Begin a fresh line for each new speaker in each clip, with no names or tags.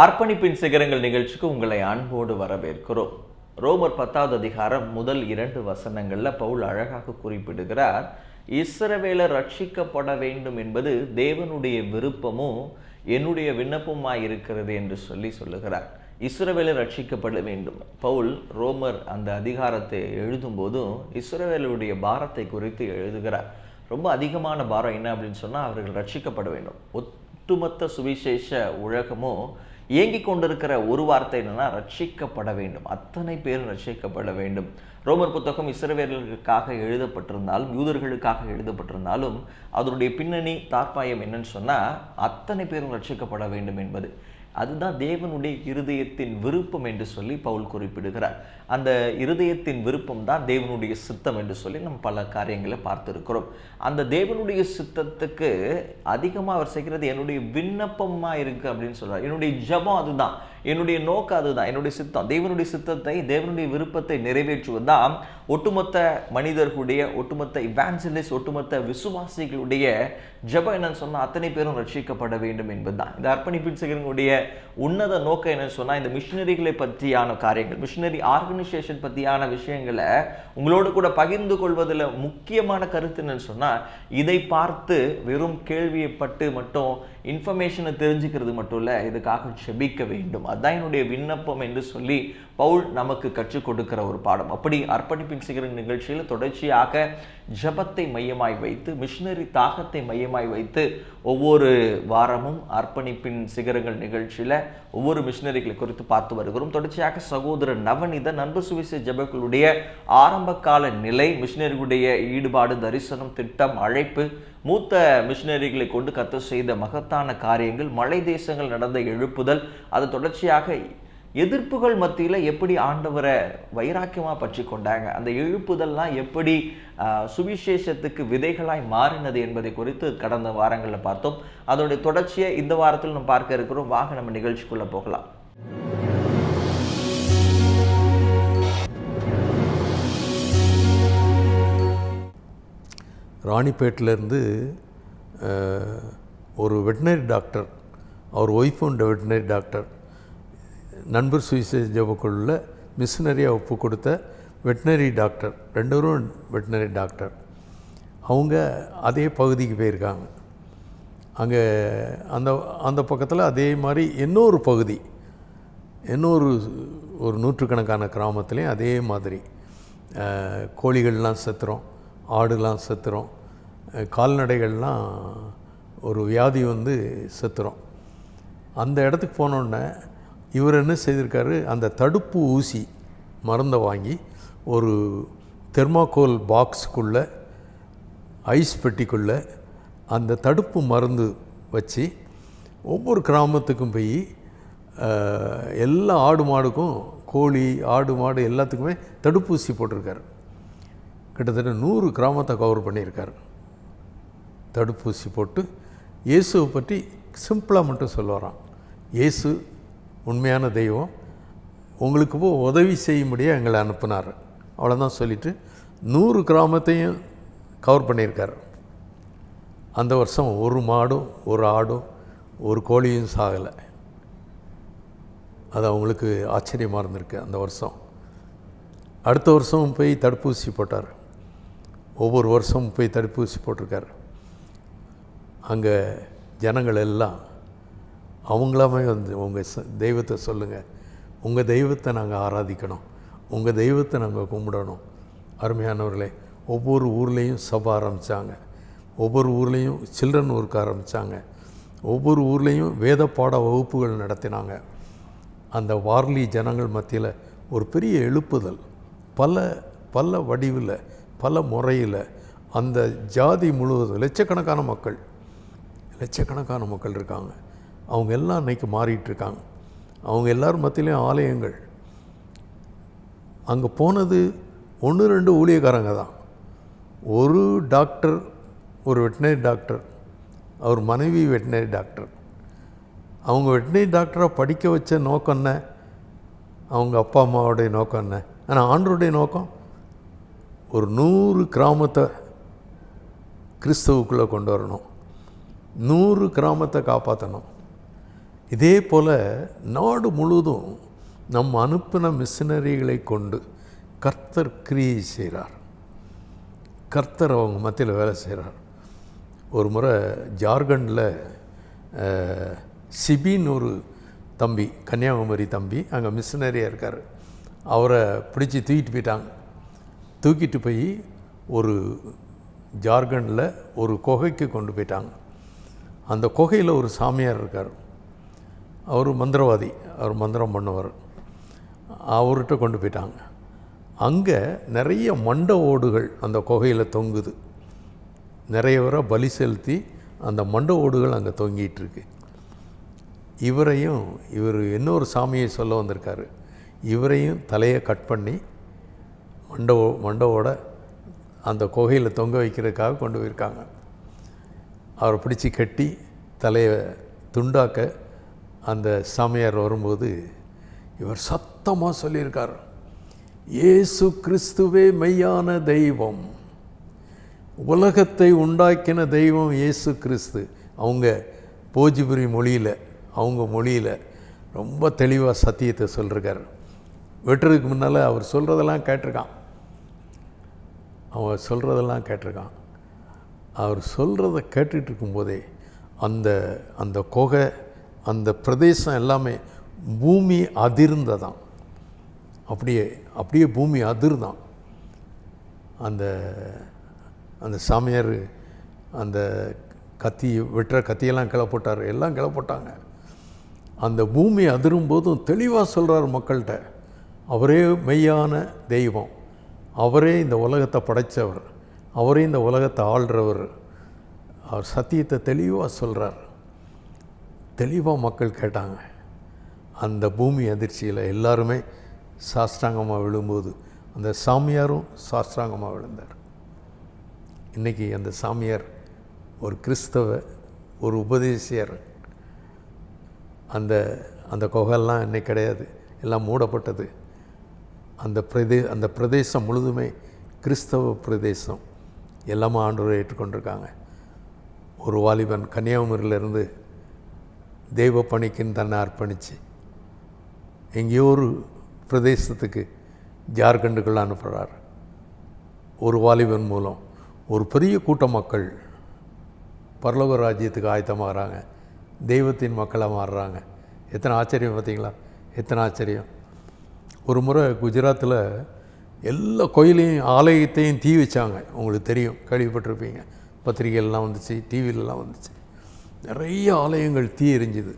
அர்ப்பணிப்பின் சிகரங்கள் நிகழ்ச்சிக்கு உங்களை அன்போடு வரவேற்கிறோம். ரோமர் பத்தாவது அதிகாரம் முதல் இரண்டு வசனங்களில் பவுல் அழகாக குறிப்பிடுகிறார் இஸ்ரவேலர் ரட்சிக்கப்பட வேண்டும் என்பது தேவனுடைய விருப்பமும் என்னுடைய விண்ணப்பமாக இருக்கிறது என்று சொல்லி சொல்லுகிறார். இஸ்ரவேலர் ரட்சிக்கப்பட வேண்டும். பவுல் ரோமர் அந்த அதிகாரத்தை எழுதும்போதும் இஸ்ரவேலருடைய பாரத்தை குறித்து எழுதுகிறார். ரொம்ப அதிகமான பாரம் என்ன அப்படின்னு சொன்னால் அவர்கள் ரட்சிக்கப்பட வேண்டும். ஒட்டுமொத்த சுவிசேஷ உலகமும் இயங்கிக் கொண்டிருக்கிற ஒரு வார்த்தை என்னன்னா ரட்சிக்கப்பட வேண்டும். அத்தனை பேரும் ரட்சிக்கப்பட வேண்டும். ரோமர் புத்தகம் இஸ்ரவேலர்களுக்காக எழுதப்பட்டிருந்தாலும் யூதர்களுக்காக எழுதப்பட்டிருந்தாலும் அதனுடைய பின்னணி தார்ப்பாயம் என்னன்னு சொன்னால் அத்தனை பேரும் ரட்சிக்கப்பட வேண்டும் என்பது. அதுதான் தேவனுடைய இருதயத்தின் விருப்பம் என்று சொல்லி பவுல் குறிப்பிடுகிறார். அந்த இருதயத்தின் விருப்பம் தான் தேவனுடைய சித்தம் என்று சொல்லி நம்ம பல காரியங்களை பார்த்துருக்கிறோம். அந்த தேவனுடைய சித்தத்துக்கு அதிகமாக அவர் செய்கிறது என்னுடைய விண்ணப்பமாக இருக்குது அப்படின்னு சொல்கிறார் என்னுடைய ஜபம் அதுதான். என்னுடைய நோக்கம் அதுதான். என்னுடைய சித்தம். தேவனுடைய சித்தத்தை தேவனுடைய விருப்பத்தை நிறைவேற்றுவதுதான் ஒட்டுமொத்த மனிதர்களுடைய ஒட்டுமொத்த இவாஞ்சலிஸ்ட் ஒட்டுமொத்த விசுவாசிகளுடைய ஜபம் என்னன்னு சொன்னால் அத்தனை பேரும் ரட்சிக்கப்பட வேண்டும் என்பதுதான். இந்த அர்ப்பணிப்பின் சிகரங்களுடைய உன்னத நோக்கம் என்னன்னு சொன்னால் இந்த மிஷினரிகளை பற்றியான காரியங்கள் மிஷினரி ஆர்கனைசேஷன் பற்றியான விஷயங்களை உங்களோடு கூட பகிர்ந்து கொள்வதில் முக்கியமான கருத்து என்னன்னு சொன்னால் இதை பார்த்து வெறும் கேள்வியப்பட்டு மட்டும் இன்ஃபர்மேஷனை தெரிஞ்சுக்கிறது மட்டும் இல்லை இதுக்காக செபிக்க வேண்டும். அதுதான் என்னுடைய விண்ணப்பம் என்று சொல்லி பவுல் நமக்கு கற்றுக் கொடுக்கிற ஒரு பாடம். அப்படி அர்ப்பணிப்பின் சிகர நிகழ்ச்சியில் தொடர்ச்சியாக ஜபத்தை மையமாய் வைத்து மிஷினரி தாகத்தை மையமாய் வைத்து ஒவ்வொரு வாரமும் அர்ப்பணிப்பின் சிகரங்கள் நிகழ்ச்சியில் ஒவ்வொரு மிஷினரிகளை குறித்து பார்த்து வருகிறோம். தொடர்ச்சியாக சகோதரர் நவனித நண்பர் சுவிச ஜபக்களுடைய ஆரம்ப கால நிலை மிஷினரிகளுடைய ஈடுபாடு தரிசனம் திட்டம் அழைப்பு மூத்த மிஷினரிகளை கொண்டு கத்து செய்த மகத்தான காரியங்கள் மலை தேசங்கள் நடந்த எழுப்புதல் அது தொடர்ச்சியாக எதிர்ப்புகள் மத்தியில் எப்படி ஆண்டவரை வைராக்கியமாக பற்றி கொண்டாங்க அந்த எழுப்புதல்லாம் எப்படி சுவிசேஷத்துக்கு விதைகளாய் மாறினது என்பதை குறித்து கடந்த வாரங்களில் பார்த்தோம். அதோடைய தொடர்ச்சியை இந்த வாரத்தில் நம்ம பார்க்க இருக்கிறோம். வாக நம்ம நிகழ்ச்சிக்குள்ளே போகலாம்.
ராணிப்பேட்டிலேருந்து ஒரு வெட்டினரி டாக்டர் அவர் ஒய்ஃபும் வெட்டினரி டாக்டர். நண்பர் சுவிசேஷ ஜபக்குள்ள மிஷினரியாக ஒப்பு கொடுத்த வெட்டினரி டாக்டர் ரெண்டு வெட்டினரி டாக்டர் அவங்க அதே பகுதிக்கு போயிருக்காங்க. அங்கே அந்த அந்த பக்கத்தில் அதே மாதிரி இன்னொரு பகுதி இன்னொரு ஒரு நூற்றுக்கணக்கான கிராமத்துலேயும் அதே மாதிரி கோழிகள்லாம் செத்துறோம் ஆடுலாம் செத்துறோம் கால்நடைகள்லாம் ஒரு வியாதி வந்து செத்துறோம் அந்த இடத்துக்கு போனோடனே இவர் என்ன செய்திருக்காரு? அந்த தடுப்பு ஊசி மருந்தை வாங்கி ஒரு தெர்மாக்கோல் பாக்ஸுக்குள்ளே ஐஸ் பெட்டிக்குள்ளே அந்த தடுப்பு மருந்து வச்சு ஒவ்வொரு கிராமத்துக்கும் போய் எல்லா ஆடு மாடுக்கும் கோழி ஆடு மாடு எல்லாத்துக்குமே தடுப்பூசி போட்டிருக்காரு. கிட்டத்தட்ட நூறு கிராமத்தை கவர் பண்ணியிருக்காரு. தடுப்பூசி போட்டு இயேசுவை பற்றி சிம்பிளாக மட்டும் சொல்ல வரான் இயேசு உண்மையான தெய்வம். உங்களுக்கு போய் உதவி செய்யும்படியே எங்களை அனுப்புனார். அவ்வளோதான் சொல்லிவிட்டு நூறு கிராமத்தையும் கவர் பண்ணியிருக்கார். அந்த வருஷம் ஒரு மாடும் ஒரு ஆடும் ஒரு கோழியும் சாகலை. அது அவங்களுக்கு ஆச்சரியமாக இருந்திருக்கு அந்த வருஷம். அடுத்த வருஷம் போய் தடுப்பூசி போட்டார். ஒவ்வொரு வருஷமும் போய் தடுப்பூசி போட்டிருக்காரு. அங்கே ஜனங்கள் எல்லாம் அவங்களாமே வந்து உங்கள் தெய்வத்தை சொல்லுங்கள் உங்கள் தெய்வத்தை நாங்கள் ஆராதிக்கணும். உங்கள் தெய்வத்தை நாங்கள் கும்பிடணும். அருமையானவர்களே ஒவ்வொரு ஊர்லேயும் சபை ஆரம்பித்தாங்க ஒவ்வொரு ஊர்லேயும் சில்ட்ரன் ஒர்க் ஆரம்பித்தாங்க ஒவ்வொரு ஊர்லேயும் வேத பாட வகுப்புகள் நடத்தினாங்க. அந்த வார்லி ஜனங்கள் மத்தியில் ஒரு பெரிய எழுப்புதல். பல பல வடிவில் பல முறையில் அந்த ஜாதி முழுவதும் லட்சக்கணக்கான மக்கள் லட்சக்கணக்கான மக்கள் இருக்காங்க. அவங்க எல்லாம் இன்றைக்கி மாறிட்டுருக்காங்க. அவங்க எல்லோரும் மத்தியிலையும் ஆலயங்கள். அங்கே போனது ஒன்று ரெண்டு ஊழியக்காரங்க தான். ஒரு டாக்டர் ஒரு வெட்டினரி டாக்டர் அவர் மனைவி வெட்டினரி டாக்டர். அவங்க வெட்டினரி டாக்டராக படிக்க வச்ச நோக்கம் என்ன? அவங்க அப்பா அம்மாவுடைய நோக்கம் என்ன? ஆனால் ஆண்டருடைய நோக்கம் ஒரு நூறு கிராமத்தை கிறிஸ்துவுக்குள்ளே கொண்டு வரணும். நூறு கிராமத்தை காப்பாற்றணும் இதே போல் நாடு முழுவதும் நம் அனுப்பின மிஷினரிகளை கொண்டு கர்த்தர் கிரியை செய்கிறார். கர்த்தர் அவங்க மத்தியில் வேலை செய்கிறார். ஒரு முறை ஜார்க்கண்டில் சிபின்னு ஒரு தம்பி கன்னியாகுமரி தம்பி அங்கே மிஷினரியாக இருக்கார். அவரை பிடிச்சி தூக்கிட்டு போயிட்டாங்க. தூக்கிட்டு போய் ஒரு ஜார்க்கண்டில் ஒரு குகைக்கு கொண்டு போயிட்டாங்க. அந்த குகையில் ஒரு சாமியார் இருக்கார். அவர் மந்திரவாதி அவர் மந்திரம் பண்ணுவார். அவர்கிட்ட கொண்டு போயிட்டாங்க. அங்கே நிறைய மண்ட ஓடுகள் அந்த குகையில் தொங்குது. நிறைய பேரை பலி செலுத்தி அந்த மண்ட ஓடுகள் அங்கே தொங்கிகிட்ருக்கு இவரையும் இவர் இன்னொரு சாமியை சொல்ல வந்திருக்காரு. இவரையும் தலையை கட் பண்ணி மண்ட மண்டவோட அந்த குகையில் தொங்க வைக்கிறதுக்காக கொண்டு போயிருக்காங்க. அவரை பிடிச்சி கட்டி தலையை துண்டாக்க அந்த சாமியார் வரும்போது இவர் சத்தமாக சொல்லியிருக்கார். இயேசு கிறிஸ்துவே மெய்யான தெய்வம். உலகத்தை உண்டாக்கின தெய்வம் இயேசு கிறிஸ்து. அவங்க போஜிபுரி மொழியில் அவங்க மொழியில் ரொம்ப தெளிவாக சத்தியத்தை சொல்லிருக்கார். வெட்டுறதுக்கு முன்னால் அவர் சொல்கிறதெல்லாம் கேட்டிருக்கான். அவர் சொல்கிறதெல்லாம் கேட்டிருக்கான். அவர் சொல்கிறத கேட்டுட்டு இருக்கும்போதே அந்த அந்த குகை அந்த பிரதேசம் எல்லாமே பூமி அதிர்ந்ததாம். அப்படியே அப்படியே பூமி அதிர்தான் அந்த அந்த சாமியார் அந்த கத்தி வெட்டுற கத்தியெல்லாம் கிளப்பட்டார். எல்லாம் கிளப்பட்டாங்க. அந்த பூமி அதிரும் போதும் தெளிவாக சொல்கிறார் மக்கள்கிட்ட அவரே மெய்யான தெய்வம். அவரே இந்த உலகத்தை படைத்தவர் அவரே இந்த உலகத்தை ஆள்றவர். அவர் சத்தியத்தை தெளிவாக சொல்கிறார் தெளிவாக மக்கள் கேட்டாங்க. அந்த பூமி அதிர்ச்சியில் எல்லாருமே சாஸ்திராங்கமாக விழும்போது அந்த சாமியாரும் சாஸ்திராங்கமாக விழுந்தார். இன்றைக்கி அந்த சாமியார் ஒரு கிறிஸ்தவ ஒரு உபதேசியர். அந்த அந்த குகையெல்லாம் இன்னைக்கு கிடையாது. எல்லாம் மூடப்பட்டது. அந்த பிரதே அந்த பிரதேசம் முழுதுமே கிறிஸ்தவ பிரதேசம். எல்லாமே ஆண்டவரை ஏற்றுக்கொண்டிருக்காங்க. ஒரு வாலிபன் கன்னியாகுமரியிலேருந்து தெய்வ பணிக்குன்னு தன்னை அர்ப்பணித்து எங்கேயோ ஒரு பிரதேசத்துக்கு ஜார்க்கண்டுக்குள்ள அனுப்புகிறார் ஒரு வாலிபன் மூலம். ஒரு பெரிய கூட்ட மக்கள். பரலோக ராஜ்யத்துக்கு ஆயத்தமாகறாங்க தெய்வத்தின் மக்களாக மாறுறாங்க. எத்தனை ஆச்சரியம் பார்த்தீங்களா? எத்தனை ஆச்சரியம்? ஒரு முறை குஜராத்தில் எல்லா கோயிலையும் ஆலயத்தையும் தீ வச்சாங்க. உங்களுக்கு தெரியும் கேள்விப்பட்டிருப்பீங்க. பத்திரிகைலாம் வந்துச்சு டிவிலலாம் வந்துச்சு. நிறைய ஆலயங்கள் தீ எரிஞ்சுது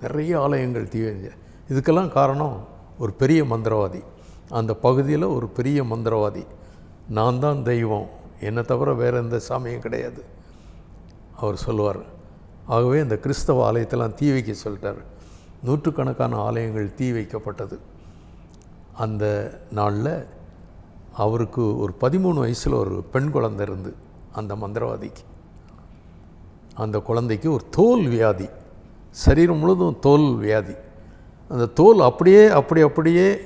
நிறைய ஆலயங்கள் தீ எரிஞ்சு இதுக்கெல்லாம் காரணம் ஒரு பெரிய மந்திரவாதி. அந்த பகுதியில் ஒரு பெரிய மந்திரவாதி. நான் தான் தெய்வம். என்னை தவிர வேறு எந்த சாமியும் கிடையாது. அவர் சொல்லுவார். ஆகவே இந்த கிறிஸ்தவ ஆலயத்தெல்லாம் தீ வைக்க சொல்லிட்டார். நூற்றுக்கணக்கான ஆலயங்கள் தீ வைக்கப்பட்டது. அந்த நாளில் அவருக்கு ஒரு பதிமூணு வயசில் ஒரு பெண் குழந்தை இருந்து அந்த மந்திரவாதிக்கு. அந்த குழந்தைக்கு ஒரு தோல் வியாதி. சரீரம் முழுதும் தோல் வியாதி. அந்த தோல் அப்படியே அப்படி அப்படியே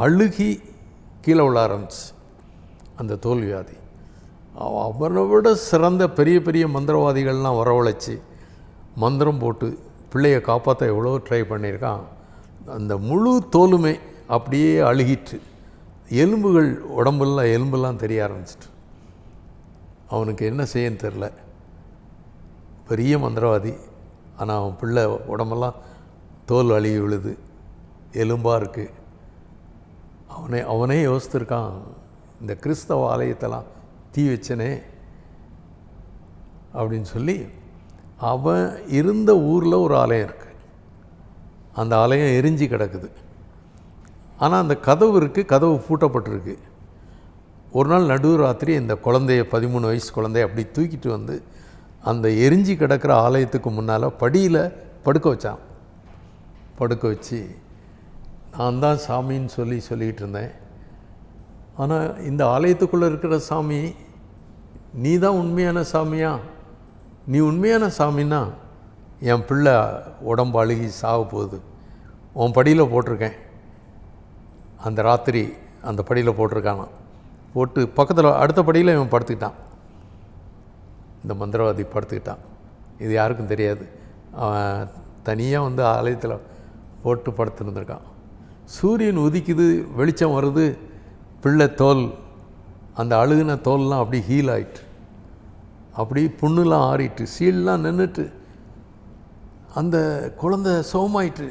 அழுகி கீழே விழ ஆரம்பிச்சு. அந்த தோல் வியாதி. அவ- அவனை விட சிறந்த பெரிய பெரிய மந்திரவாதிகள்லாம் வரவழைச்சி மந்திரம் போட்டு பிள்ளையை காப்பாற்ற எவ்வளோ ட்ரை பண்ணியிருக்கான். அந்த முழு தோலுமே அப்படியே அழுகிட்டு எலும்புகள் உடம்பெல்லாம் எலும்பெல்லாம் தெரிய ஆரம்பிச்சிட்டு. அவனுக்கு என்ன செய்யன்னு தெரில. பெரிய மந்திரவாதி. ஆனால் அவன் பிள்ளை உடம்பெல்லாம் தோல் அழுகி விழுது எலும்பாக இருக்குது அவனே அவனே யோசித்திருக்கான் இந்த கிறிஸ்தவ ஆலயத்தெல்லாம் தீ வச்சனே அப்படின்னு சொல்லி அவன் இருந்த ஊரில் ஒரு ஆலயம் இருக்குது அந்த ஆலயம் எரிஞ்சு கிடக்குது. ஆனால் அந்த கதவு இருக்குது கதவு பூட்டப்பட்டிருக்கு. ஒரு நாள் நடுராத்திரி இந்த குழந்தைய பதிமூணு வயசு குழந்தைய அப்படி தூக்கிட்டு வந்து அந்த எரிஞ்சு கிடக்கிற ஆலயத்துக்கு முன்னால் படியில் படுக்க வச்சான். படுக்க வச்சு நான் தான் சாமின்னு சொல்லி சொல்லிகிட்டு இருந்தேன். ஆனால் இந்த ஆலயத்துக்குள்ளே இருக்கிற சாமி நீ தான் உண்மையான சாமியா? நீ உண்மையான சாமின்னா என் பிள்ளை உடம்பு அழுகி சாக போகுது. உன் படியில் போட்டிருக்கேன். அந்த ராத்திரி அந்த படியில் போட்டிருக்கானாம். போட்டு பக்கத்தில் அடுத்த படியில் இவன் படுத்துக்கிட்டான். இந்த மந்திரவாதி படுத்துக்கிட்டான். இது யாருக்கும் தெரியாது. அவன் தனியாக வந்து ஆலயத்தில் போட்டு படுத்துருந்துருக்கான். சூரியன் உதிக்குது வெளிச்சம் வருது பிள்ளை தோல் அந்த அழுகுன தோல்லாம் அப்படி ஹீல் ஆயிட்டு அப்படி புண்ணுலாம் ஆறிட்டு சீல்லாம் நின்றுட்டு அந்த குழந்த சோமாயிட்டு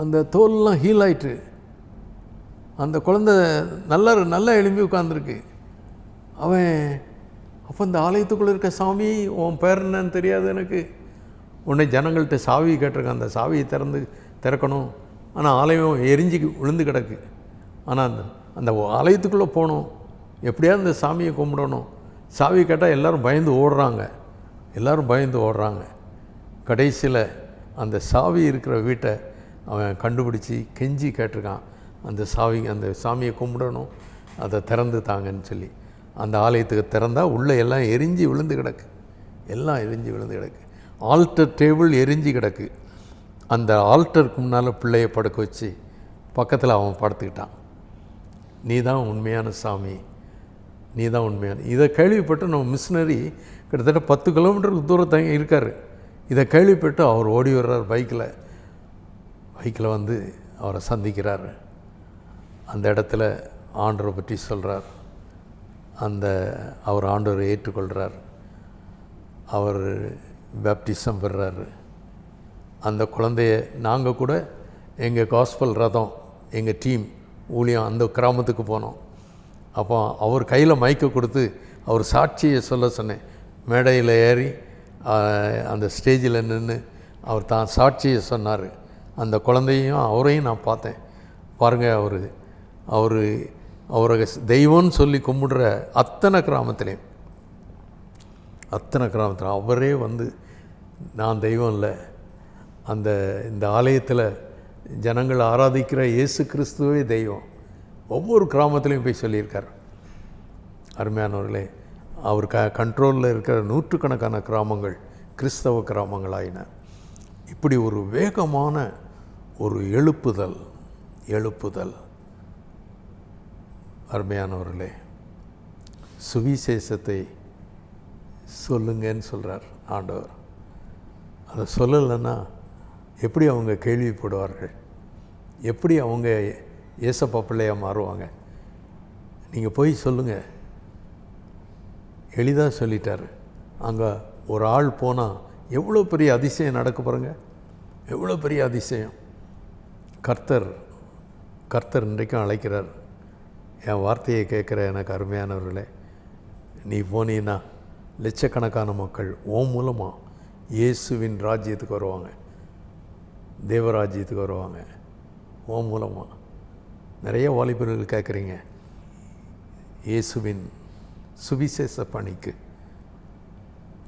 அந்த தோல்லாம் ஹீல் ஆயிட்டு அந்த குழந்த நல்லா நல்லா எழும்பி உட்காந்துருக்கு அவன் அப்போ இந்த ஆலயத்துக்குள்ளே இருக்க சாமி உன் பேர் என்னன்னு தெரியாது எனக்கு. உன்னை ஜனங்கள்கிட்ட சாவி கேட்டிருக்கான். அந்த சாவியை திறந்து திறக்கணும். ஆனால் ஆலயம் எரிஞ்சு விழுந்து கிடக்கு. ஆனால் அந்த அந்த ஆலயத்துக்குள்ளே போகணும். எப்படியாவது இந்த சாமியை கும்பிடணும்? சாவி கேட்டால் எல்லோரும் பயந்து ஓடுறாங்க. எல்லோரும் பயந்து ஓடுறாங்க. கடைசியில் அந்த சாவி இருக்கிற வீட்டை அவன் கண்டுபிடிச்சி கெஞ்சி கேட்டிருக்கான். அந்த சாவி அந்த சாமியை கும்பிடணும். அதை திறந்து தாங்கன்னு சொல்லி. அந்த ஆலயத்துக்கு திறந்தால் உள்ளே எல்லாம் எரிஞ்சு விழுந்து கிடக்கு. எல்லாம் எரிஞ்சு விழுந்து கிடக்கு. ஆல்டர் டேபிள் எரிஞ்சு கிடக்கு. அந்த ஆல்டருக்கு முன்னால் பிள்ளைய படுக்க வச்சு பக்கத்தில் அவன் படுத்துக்கிட்டான். நீ தான் உண்மையான சாமி. நீ தான் உண்மையான. இதை கேள்விப்பட்டு நம்ம மிஷினரி கிட்டத்தட்ட பத்து கிலோமீட்டருக்கு தூரத்தங்க இருக்கார். இதை கேள்விப்பட்டு அவர் ஓடி வர்றார் பைக்கில். பைக்கில் வந்து அவரை சந்திக்கிறார். அந்த இடத்துல ஆண்டரை பற்றி சொல்கிறார் அந்த அவர் ஆண்டவரை ஏற்றுக்கொள்கிறார் அவர் பேப்டிசம் பெறுறாரு அந்த குழந்தைய நாங்கள் கூட எங்கள் காஸ்பல் ரதம் எங்கள் டீம் ஊழியம் அந்த கிராமத்துக்கு போனோம். அப்போ அவர் கையில் மைக்கை கொடுத்து அவர் சாட்சியை சொல்ல சொன்னேன். மேடையில் ஏறி அந்த ஸ்டேஜில் நின்று அவர் தான் சாட்சியை சொன்னார். அந்த குழந்தையும் அவரையும் நான் பார்த்தேன். பாருங்கள் அவர். அவர் அவரை தெய்வம்னு சொல்லி கும்பிடுற அத்தனை கிராமத்துலேயும் அத்தனை கிராமத்தில் அவரே வந்து நான் தெய்வம் இல்லை. அந்த இந்த ஆலயத்தில் ஜனங்கள் ஆராதிக்கிற இயேசு கிறிஸ்துவே தெய்வம். ஒவ்வொரு கிராமத்துலேயும் போய் சொல்லியிருக்கார். அருமையானவர்களே அவர் க கண்ட்ரோலில் இருக்கிற நூற்றுக்கணக்கான கிராமங்கள் கிறிஸ்தவ கிராமங்களாயின. இப்படி ஒரு வேகமான ஒரு எழுப்புதல் எழுப்புதல். அருமையானவர்களே சுவிசேஷத்தை சொல்லுங்கன்னு சொல்கிறார் ஆண்டவர். அதை சொல்லலைன்னா எப்படி அவங்க கேள்விப்படுவார்கள்? எப்படி அவங்க ஏசப்பா பிள்ளையாக மாறுவாங்க? நீங்கள் போய் சொல்லுங்கள் எளிதாக சொல்லிட்டார். அங்கே ஒரு ஆள் போனால் எவ்வளோ பெரிய அதிசயம் நடக்க பாருங்கள் எவ்வளோ பெரிய அதிசயம். கர்த்தர் கர்த்தர் இன்றைக்கும் அழைக்கிறார். என் வார்த்தையை கேட்குற எனக்கு அருமையானவர்களே நீ போனீன்னா லட்சக்கணக்கான மக்கள் ஓம் மூலமாக இயேசுவின் ராஜ்யத்துக்கு வருவாங்க தேவராஜ்யத்துக்கு வருவாங்க. ஓம் மூலமாக நிறைய வாலிபர்கள் கேட்குறீங்க இயேசுவின் சுவிசேஷ பணிக்கு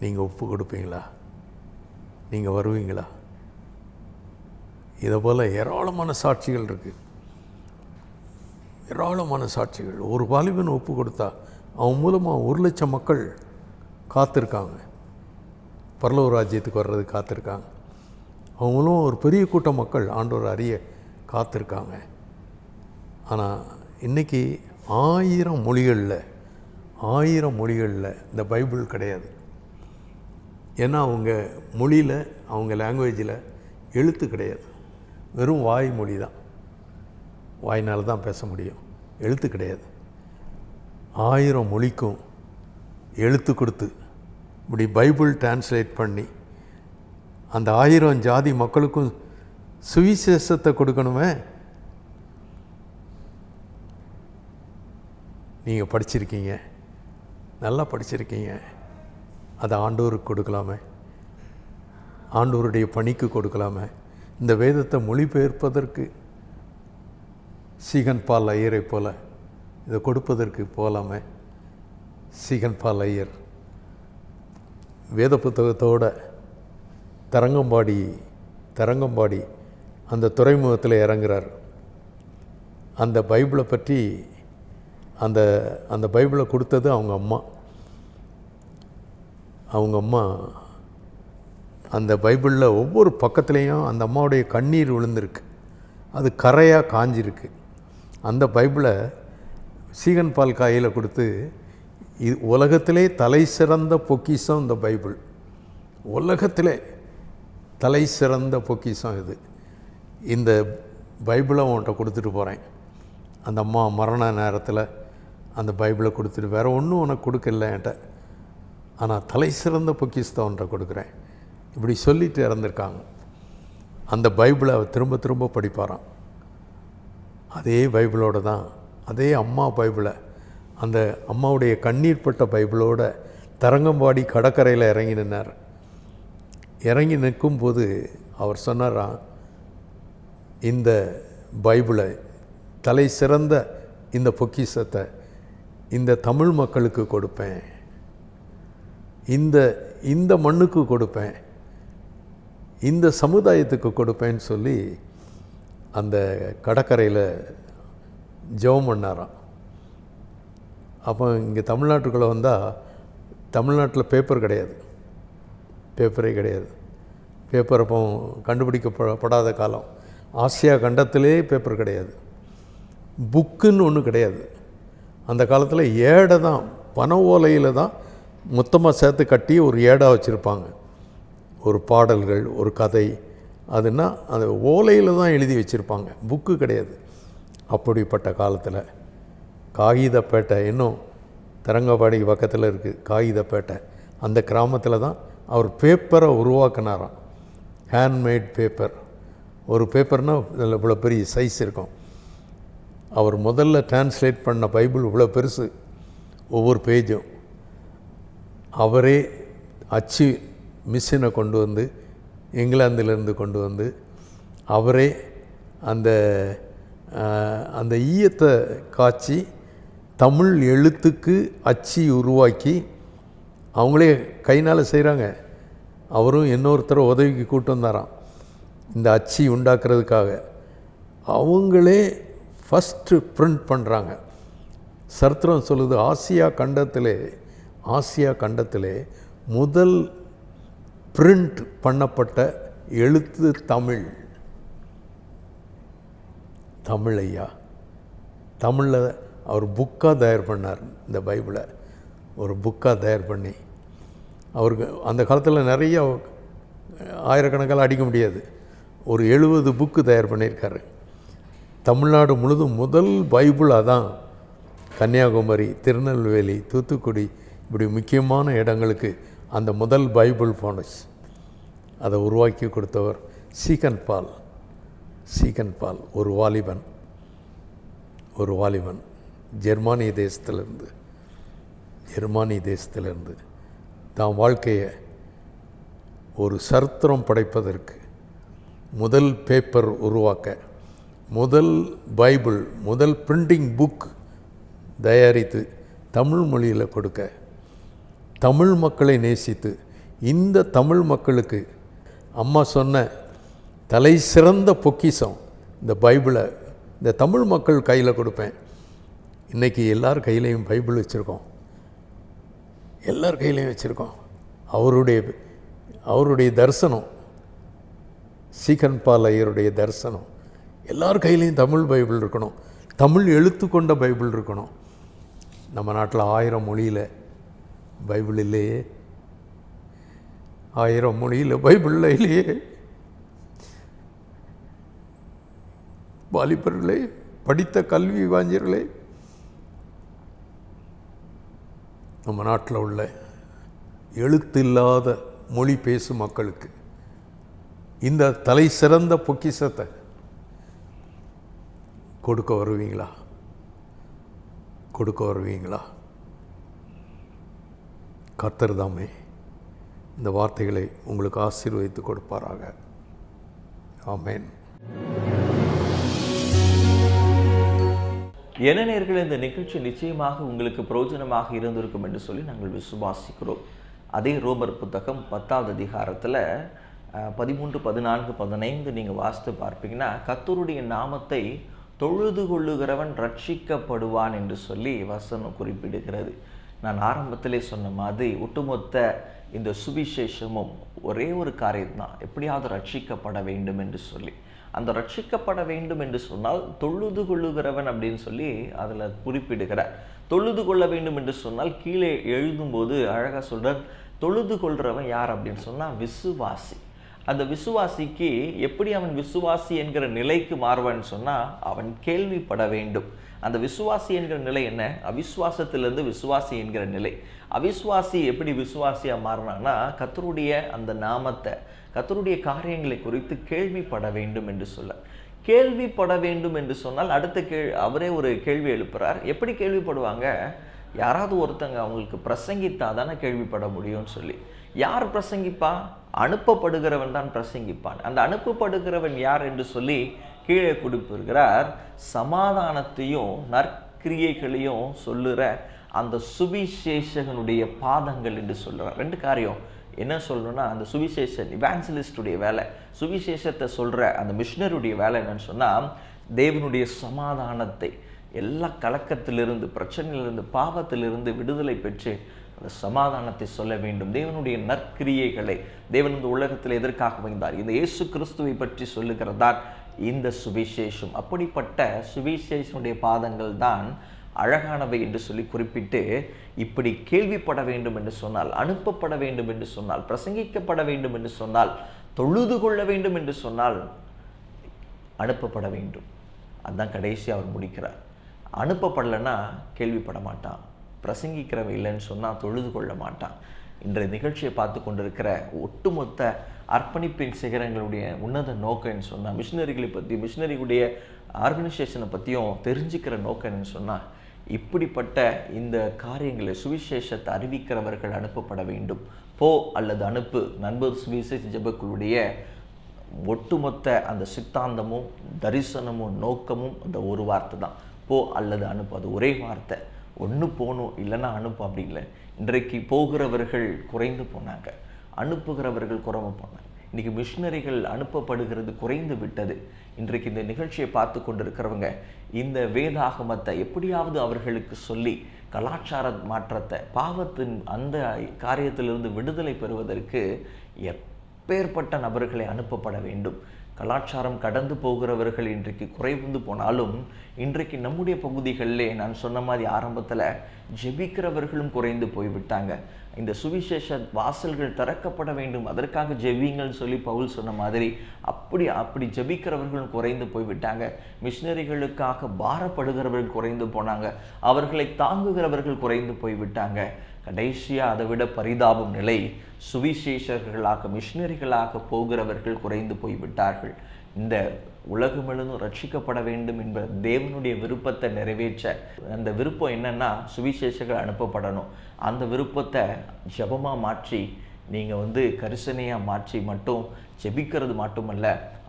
நீங்கள் ஒப்பு கொடுப்பீங்களா? நீங்கள் வருவீங்களா? இதை போல் ஏராளமான சாட்சிகள் இருக்குது ஏராளமான சாட்சிகள். ஒரு வாலிபன் ஒப்பு கொடுத்தா அவன் மூலமாக ஒரு லட்சம் மக்கள் காத்திருக்காங்க. பரலோ ராஜ்யத்துக்கு வர்றது காத்திருக்காங்க. அவங்க மூலம் ஒரு பெரிய கூட்டம் மக்கள் ஆண்டோர் அறிய காத்திருக்காங்க. ஆனால் இன்றைக்கி ஆயிரம் மொழிகளில் ஆயிரம் மொழிகளில் இந்த பைபிள் கிடையாது. ஏன்னா அவங்க மொழியில் அவங்க லாங்குவேஜில் எழுத்து கிடையாது. வெறும் வாய்மொழி தான். வாயினால் தான் பேச முடியும். எழுத்து கிடையாது. ஆயிரம் மொழிக்கும் எழுத்து கொடுத்து இப்படி பைபிள் டிரான்ஸ்லேட் பண்ணி அந்த ஆயிரம் ஜாதி மக்களுக்கும் சுவிசேஷத்தை கொடுக்கணுமே? நீங்கள் படிச்சிருக்கீங்க. நல்லா படிச்சிருக்கீங்க. அதை ஆண்டோருக்கு கொடுக்கலாமே. ஆண்டோருடைய பணிக்கு கொடுக்கலாமே. இந்த வேதத்தை மொழிபெயர்ப்பதற்கு சீகன் பால் ஐயரை போல். இதை கொடுப்பதற்கு போகலாமே சீகன் பால் ஐயர். வேத புத்தகத்தோட தரங்கம்பாடி தரங்கம்பாடி அந்த துறைமுகத்தில் இறங்குறார். அந்த பைபிளை பற்றி அந்த அந்த பைபிளை கொடுத்தது அவங்க அம்மா. அவங்க அம்மா அந்த பைபிளில் ஒவ்வொரு பக்கத்துலேயும் அந்த அம்மாவுடைய கண்ணீர் விழுந்திருக்கு. அது கரையாக காஞ்சிருக்கு. அந்த பைபிளை சீகன் பால் காயில் கொடுத்து இது உலகத்திலே தலை சிறந்த பொக்கிஷம் இந்த பைபிள். உலகத்திலே தலை சிறந்த பொக்கிஷம் இது. இந்த பைபிளை உன்கிட்ட கொடுத்துட்டு போகிறேன் அந்த அம்மா மரண நேரத்தில் அந்த பைபிளை கொடுத்துட்டு வேறு ஒன்றும் உனக்கு கொடுக்கல என்கிட்ட. ஆனால் தலை சிறந்த பொக்கிஷத்தை உன்கிட்ட கொடுக்குறேன். இப்படி சொல்லிட்டு இறந்துருக்காங்க. அந்த பைபிளை திரும்ப திரும்ப படிப்பாரான் அதே பைபிளோட தான் அதே அம்மா பைபிளை அந்த அம்மாவுடைய கண்ணீர் பட்ட பைபிளோட தரங்கம்பாடி கடற்கரையில் இறங்கி நின்னார். இறங்கி நிற்கும்போது அவர் சொன்னாராம் இந்த பைபிளை தலை சிறந்த இந்த பொக்கிஷத்தை இந்த தமிழ் மக்களுக்கு கொடுப்பேன். இந்த இந்த மண்ணுக்கு கொடுப்பேன். இந்த சமுதாயத்துக்கு கொடுப்பேன்னு சொல்லி அந்த கடற்கரையில் ஜெபம் பண்ணாராம். அப்போ இங்கே தமிழ்நாட்டுக்குள்ளே வந்தால் தமிழ்நாட்டில் பேப்பர் கிடையாது. பேப்பரே கிடையாது. பேப்பர் அப்போ கண்டுபிடிக்கப்படாத காலம். ஆசியா கண்டத்திலே பேப்பர் கிடையாது. புக்குன்னு ஒன்றும் கிடையாது. அந்த காலத்தில் ஏடை தான் பன ஓலையில் தான் மொத்தமாக சேர்த்து கட்டி ஒரு ஏடாக வச்சுருப்பாங்க. ஒரு பாடல்கள் ஒரு கதை அதுனா அந்த ஓலையில் தான் எழுதி வச்சுருப்பாங்க. புக்கு கிடையாது. அப்படிப்பட்ட காலத்தில் காகிதப்பேட்டை இன்னும் தரங்கபாடி பக்கத்தில் இருக்குது காகிதப்பேட்டை. அந்த கிராமத்தில் தான் அவர் பேப்பரை உருவாக்குனாராம். ஹேண்ட்மேட் பேப்பர் ஒரு பேப்பர்னால் இதில் இவ்வளோ பெரிய சைஸ் இருக்கும். அவர் முதல்ல டிரான்ஸ்லேட் பண்ண பைபிள் இவ்வளோ பெருசு. ஒவ்வொரு பேஜும் அவரே அச்சு மிஷினை கொண்டு வந்து இங்கிலாந்திலிருந்து கொண்டு வந்து அவரே அந்த அந்த ஈயத்தை காய்ச்சி தமிழ் எழுத்துக்கு அச்சு உருவாக்கி அவங்களே கைனால் செய்கிறாங்க அவரும் இன்னொருத்தரை உதவிக்கு கூட்டு வந்தாராம். இந்த அச்சு உண்டாக்குறதுக்காக. அவங்களே ஃபஸ்ட்டு பிரிண்ட் பண்ணுறாங்க சரித்திரம் சொல்லுது ஆசியா கண்டத்திலே ஆசியா கண்டத்திலே முதல் பிரிண்ட் பண்ணப்பட்ட எழுத்து தமிழ். தமிழையா? தமிழில் அவர் புக்காக தயார் பண்ணார் இந்த பைபிளை. ஒரு புக்காக தயார் பண்ணி. அவருக்கு அந்த காலத்தில் நிறைய ஆயிரக்கணக்கால் அடிக்க முடியாது. ஒரு எழுபது புக்கு தயார் பண்ணியிருக்காரு. தமிழ்நாடு முழுதும் முதல் பைபிள் அதான். கன்னியாகுமரி திருநெல்வேலி தூத்துக்குடி இப்படி முக்கியமான இடங்களுக்கு அந்த முதல் பைபிள் ஃபோனஸ் அதை உருவாக்கி கொடுத்தவர் சீகன் பால். சீகன் பால் ஒரு வாலிபன். ஒரு வாலிபன். ஜெர்மானிய தேசத்திலிருந்து. ஜெர்மானிய தேசத்திலிருந்து. தான் வாழ்க்கையை ஒரு சரித்திரம் படைப்பதற்கு முதல் பேப்பர் உருவாக்க முதல் பைபிள் முதல் பிரிண்டிங் புக் தயாரித்து தமிழ் மொழியில் கொடுக்க தமிழ் மக்களை நேசித்து இந்த தமிழ் மக்களுக்கு அம்மா சொன்ன தலை சிறந்த பொக்கிஷம் இந்த பைபிளை இந்த தமிழ் மக்கள் கையில் கொடுப்பேன். இன்றைக்கி எல்லார் கையிலையும் பைபிள் வச்சுருக்கோம். எல்லார் கையிலையும் வச்சுருக்கோம். அவருடைய அவருடைய தரிசனம் சீகன் பால் ஐயருடைய தரிசனம். எல்லார் கையிலையும் தமிழ் பைபிள் இருக்கணும். தமிழ் எழுத்து கொண்ட பைபிள் இருக்கணும். நம்ம நாட்டில் ஆயிரம் மொழியில் பைபிளிலேயே ஆயிரம் மொழியில் பைபிள் இல்லையே வாலிபர்களே படித்த கல்வி வாஞ்சர்களே நம்ம நாட்டில் உள்ள எழுத்தில்லாத மொழி பேசும் மக்களுக்கு இந்த தலை சிறந்த பொக்கிஷத்தை கொடுக்க வருவீங்களா? கொடுக்க வருவீங்களா? கர்த்தர் தாமே இந்த வார்த்தைகளை உங்களுக்கு ஆசீர்வதித்து கொடுப்பாராக. ஆமேன்.
என்ன நேர்கள் இந்த நிகழ்ச்சி நிச்சயமாக உங்களுக்கு பிரயோஜனமாக இருந்திருக்கும் என்று சொல்லி நாங்கள் விசுவாசிக்கிறோம். அதே ரோமர் புத்தகம் பத்தாவது அதிகாரத்தில் பதிமூன்று பதினான்கு பதினைந்து நீங்கள் வாசித்து பார்ப்பீங்கன்னா கத்தருடைய நாமத்தை தொழுது கொள்ளுகிறவன் ரட்சிக்கப்படுவான் என்று சொல்லி வசனம் குறிப்பிடுகிறது. நான் ஆரம்பத்திலே சொன்ன மாதிரி ஒட்டுமொத்த இந்த சுவிசேஷமும் ஒரே ஒரு காரியம்தான். எப்படியாவது ரட்சிக்கப்பட வேண்டும் என்று சொல்லி. அந்த ரட்சிக்கப்பட வேண்டும் என்று சொன்னால் தொழுது கொள்ளுகிறவன் அப்படின்னு சொல்லி அதில் குறிப்பிடுகிறார். தொழுது கொள்ள வேண்டும் என்று சொன்னால் கீழே எழுதும்போது அழகாக சொல்கிறார் தொழுது கொள்கிறவன் யார்? அப்படின்னு சொன்னால் விசுவாசி. அந்த விசுவாசிக்கு எப்படி அவன் விசுவாசி என்கிற நிலைக்கு மாறுவான்னு சொன்னால் அவன் கேள்விப்பட வேண்டும். அந்த விசுவாசி என்கிற நிலை என்ன? அவிஸ்வாசத்திலிருந்து விசுவாசி என்கிற நிலை. அவிஸ்வாசி எப்படி விசுவாசியாக மாறினான்னா கத்தருடைய அந்த நாமத்தை கத்தருடைய காரியங்களை குறித்து கேள்விப்பட வேண்டும் என்று சொல்ல. கேள்விப்பட வேண்டும் என்று சொன்னால் அடுத்த கேள் அவரே ஒரு கேள்வி எழுப்புறார். எப்படி கேள்விப்படுவாங்க? யாராவது ஒருத்தங்க அவங்களுக்கு பிரசங்கித்தா தானே கேள்விப்பட முடியும்னு சொல்லி. யார் பிரசங்கிப்பா? அனுப்பப்படுகிறவன் தான் பிரசங்கிப்பான். அந்த அனுப்பப்படுகிறவன் யார் என்று சொல்லி கீழே கொடுப்பிருக்கிறார் சமாதானத்தையும் நற்கிரியைகளையும் சொல்லுற அந்த சுவிசேஷகனுடைய பாதங்கள் என்று சொல்கிறார் ரெண்டு காரியம். என்ன சொல்லணும்னா அந்த சுவிசேஷன் இவான்சலிஸ்டுடைய வேலை. சுவிசேஷத்தை சொல்கிற அந்த மிஷினருடைய வேலை என்னன்னு சொன்னால் தேவனுடைய சமாதானத்தை. எல்லா கலக்கத்திலிருந்து பிரச்சனையிலிருந்து பாவத்திலிருந்து விடுதலை பெற்று அந்த சமாதானத்தை சொல்ல வேண்டும். தேவனுடைய நற்கிரியைகளை தேவன் இந்த உலகத்தில் எதற்காக வைந்தார் இந்த இயேசு கிறிஸ்துவை பற்றி சொல்லுகிறதான் இந்த சுவிசேஷம். அப்படிப்பட்ட சுவிசேஷனுடைய பாதங்கள் தான் அழகானவை என்று சொல்லி குறிப்பிட்டு இப்படி கேள்விப்பட வேண்டும் என்று சொன்னால் அனுப்பப்பட வேண்டும் என்று சொன்னால் பிரசங்கிக்கப்பட வேண்டும் என்று சொன்னால் தொழுது கொள்ள வேண்டும் என்று சொன்னால் அனுப்பப்பட வேண்டும். அதுதான் கடைசி அவர் முடிக்கிறார். அனுப்பப்படலைன்னா கேள்விப்பட மாட்டான். பிரசங்கிக்கிறவன் இல்லைன்னு சொன்னால் தொழுது கொள்ள மாட்டான். இன்றைய நிகழ்ச்சியை பார்த்து கொண்டிருக்கிற ஒட்டுமொத்த அர்ப்பணிப்பின் சிகரங்களுடைய உன்னத நோக்கம்னு சொன்னால் மிஷினரிகளை பற்றி மிஷினரிகளுடைய ஆர்கனைசேஷனை பற்றியும் தெரிஞ்சுக்கிற நோக்கம்னு சொன்னால் இப்படிப்பட்ட இந்த காரியங்களை சுவிசேஷத்தை அறிவிக்கிறவர்கள் அனுப்பப்பட வேண்டும். போ அல்லது அனுப்பு. நண்பர் சுவிசேஷ ஜபக்குழுடைய ஒட்டுமொத்த அந்த சித்தாந்தமும் தரிசனமும் நோக்கமும் அந்த ஒரு வார்த்தை தான். போ அல்லது அனுப்பு. அது ஒரே வார்த்தை. ஒன்று போகணும் இல்லைன்னா அனுப்பு அப்படி இல்லை. இன்றைக்கு போகிறவர்கள் குறைந்து போனாங்க. அனுப்புகிறவர்கள் குறைவு போனாங்க இன்றைக்கி மிஷினரிகள் அனுப்பப்படுகிறது குறைந்து விட்டது. இன்றைக்கு இந்த நிகழ்ச்சியை பார்த்து கொண்டிருக்கிறவங்க இந்த வேதாகமத்தை எப்படியாவது அவர்களுக்கு சொல்லி கலாச்சார மாற்றத்தை பாவத்தின் அந்த காரியத்திலிருந்து விடுதலை பெறுவதற்கு எப்பேற்பட்ட நபர்களை அனுப்பப்பட வேண்டும்? கலாச்சாரம் கடந்து போகிறவர்கள் இன்றைக்கு குறைந்து போனாலும் இன்றைக்கு நம்முடைய பகுதிகளிலே நான் சொன்ன மாதிரி ஆரம்பத்தில் ஜெபிக்கிறவர்களும் குறைந்து போய்விட்டாங்க. இந்த சுவிசேஷ வாசல்கள் திறக்கப்பட வேண்டும் அதற்காக ஜெபிங்கள்னு சொல்லி பவுல் சொன்ன மாதிரி அப்படி அப்படி ஜெபிக்கிறவர்களும் குறைந்து போய்விட்டாங்க. மிஷினரிகளுக்காக பாரப்படுகிறவர்கள் குறைந்து போனாங்க. அவர்களை தாங்குகிறவர்கள் குறைந்து போய்விட்டாங்க. கடைசியாக அதை விட பரிதாபம் நிலை சுவிசேஷர்களாக மிஷினரிகளாக போகிறவர்கள் குறைந்து போய்விட்டார்கள். இந்த உலகமெழுதும் ரட்சிக்கப்பட வேண்டும் என்ற தேவனுடைய விருப்பத்தை நிறைவேற்ற அந்த விருப்பம் என்னென்னா சுவிசேஷர்கள் அனுப்பப்படணும். அந்த விருப்பத்தை ஜபமாக மாற்றி நீங்கள் வந்து கரிசனையாக மாற்றி மட்டும் ஜெபிக்கிறது மட்டுமல்ல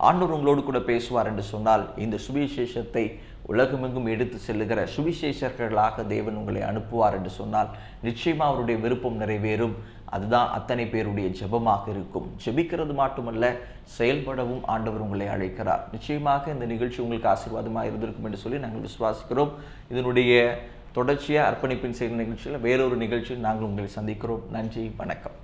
ஆண்டவர் உங்களோடு கூட பேசுவார் என்று சொன்னால் இந்த சுவிசேஷத்தை உலகமெங்கும் எடுத்து செல்லுகிற சுவிசேஷர்களாக தேவன் உங்களை அனுப்புவார் என்று சொன்னால் நிச்சயமாக அவருடைய விருப்பம் நிறைவேறும். அதுதான் அத்தனை பேருடைய ஜெபமாக இருக்கும். ஜெபிக்கிறது மட்டுமல்ல செயல்படவும் ஆண்டவர் உங்களை அழைக்கிறார். நிச்சயமாக இந்த நிகழ்ச்சி உங்களுக்கு ஆசீர்வாதமாக இருந்திருக்கும் என்று சொல்லி நாங்கள் விசுவாசிக்கிறோம். இதனுடைய தொடர்ச்சியாக அர்ப்பணிப்பின் செய்கிற நிகழ்ச்சியில் வேறொரு நிகழ்ச்சியில் நாங்கள் உங்களை சந்திக்கிறோம். நன்றி வணக்கம்.